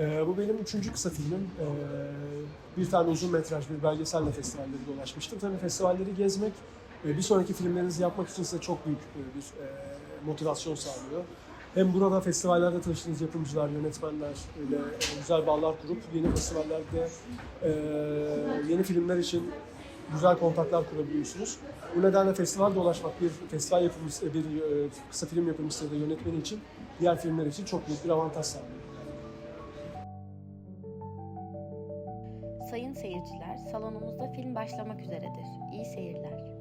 Ee, bu benim üçüncü kısa filmim. Ee, bir tane uzun metraj, bir belgeselle festivalleri dolaşmıştım. Tabii festivalleri gezmek, e, bir sonraki filmlerinizi yapmak için size çok büyük e, bir e, motivasyon sağlıyor. Hem burada festivallerde tanıştığınız yapımcılar, yönetmenler ile güzel bağlar kurup yeni festivallerde e, yeni filmler için güzel kontaklar kurabiliyorsunuz. Bu nedenle festival dolaşmak bir festival yapımcısı, bir e, kısa film yapımcısı ya da yönetmeni için diğer filmler için çok büyük bir avantaj sağlıyor. Seyirciler, salonumuzda film başlamak üzeredir. İyi seyirler.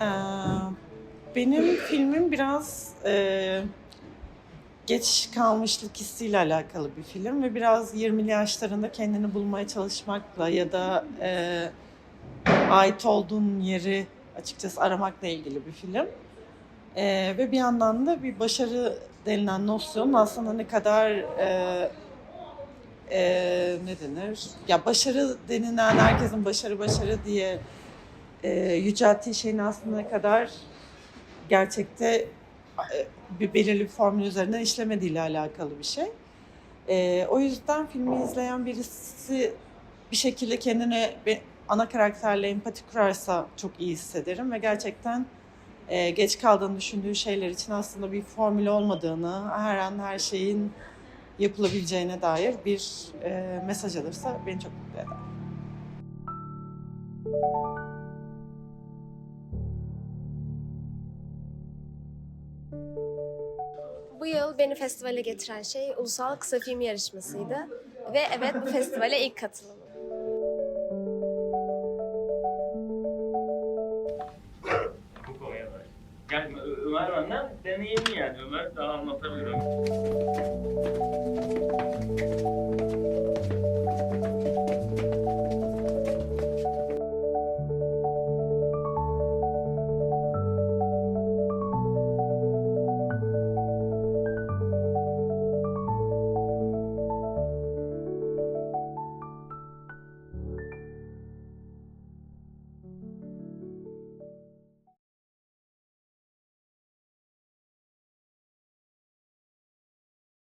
Ee, benim filmim biraz e, geç kalmışlık hissiyle alakalı bir film ve biraz 20'li yaşlarında kendini bulmaya çalışmakla ya da e, ait olduğun yeri açıkçası aramakla ilgili bir film. E, ve bir yandan da bir başarı denilen nosyonun aslında ne kadar e, e, ne denir? Ya başarı denilen herkesin başarı başarı diye e, yücelttiği şeyin aslında ne kadar gerçekte e, bir belirli bir formül üzerinden işlemediğiyle alakalı bir şey. E, o yüzden filmi izleyen birisi bir şekilde kendine bir ana karakterle empati kurarsa çok iyi hissederim ve gerçekten e, geç kaldığını düşündüğü şeyler için aslında bir formül olmadığını, her an her şeyin yapılabileceğine dair bir e, mesaj alırsa beni çok mutlu eder. Bu yıl beni festivale getiren şey Ulusal Kısa Film Yarışması'ydı. Ve evet bu festivale ilk katılımım. Yani Ömer benden deneyimli yani. Ömer daha anlatabilir.